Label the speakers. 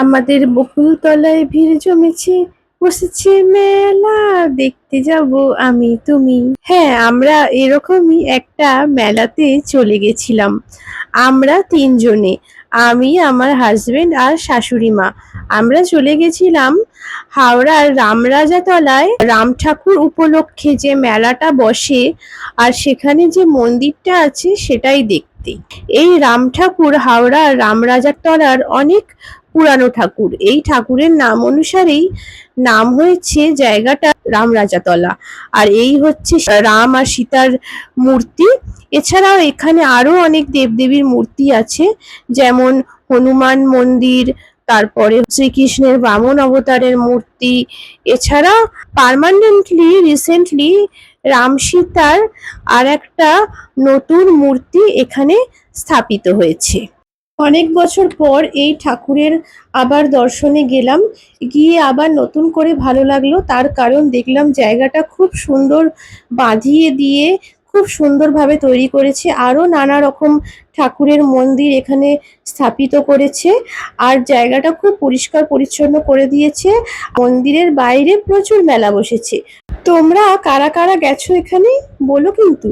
Speaker 1: আমাদের বকুলতলায় ভিড় জমেছে, বসেছে মেলা। দেখতে যাব আমি, তুমি। হ্যাঁ আমরা এরকমই একটা মেলাতে চলে গেছিলাম। আমরা তিনজনে, আমি, আমার হাজবেন্ড আর শাশুড়ি মা। আমরা চলে গেছিলাম হাওড়ার রামরাজাতলায় রাম ঠাকুর উপলক্ষে যে মেলাটা বসে আর সেখানে যে মন্দিরটা আছে সেটাই দেখতে। এই রাম ঠাকুর হাওড়ার রামরাজার তলার অনেক পুরানো ঠাকুর। এই ঠাকুরের নাম অনুসারেই নাম হয়েছে জায়গাটা রামরাজাতলা। আর এই হচ্ছে রাম আর সীতার মূর্তি। এছাড়াও এখানে আরও অনেক দেবদেবীর মূর্তি আছে, যেমন হনুমান মন্দির তারপরে শ্রীকৃষ্ণের বামন অবতারের মূর্তি। এছাড়া পার্মানেন্টলি রিসেন্টলি রাম সীতার আর একটা নতুন মূর্তি এখানে স্থাপিত হয়েছে। অনেক বছর পর এই ঠাকুরের আবার দর্শনে গেলাম। গিয়ে আবার নতুন করে ভালো লাগল। তার কারণ দেখলাম জায়গাটা খুব সুন্দর বাঁধিয়ে দিয়ে খুব সুন্দরভাবে তৈরি করেছে। আরও নানা রকম ঠাকুরের মন্দির এখানে স্থাপিত করেছে আর জায়গাটা খুব পরিষ্কার পরিচ্ছন্ন করে দিয়েছে। মন্দিরের বাইরে প্রচুর মেলা বসেছে। তোমরা কারা কারা গেছো এখানে বলো কিন্তু।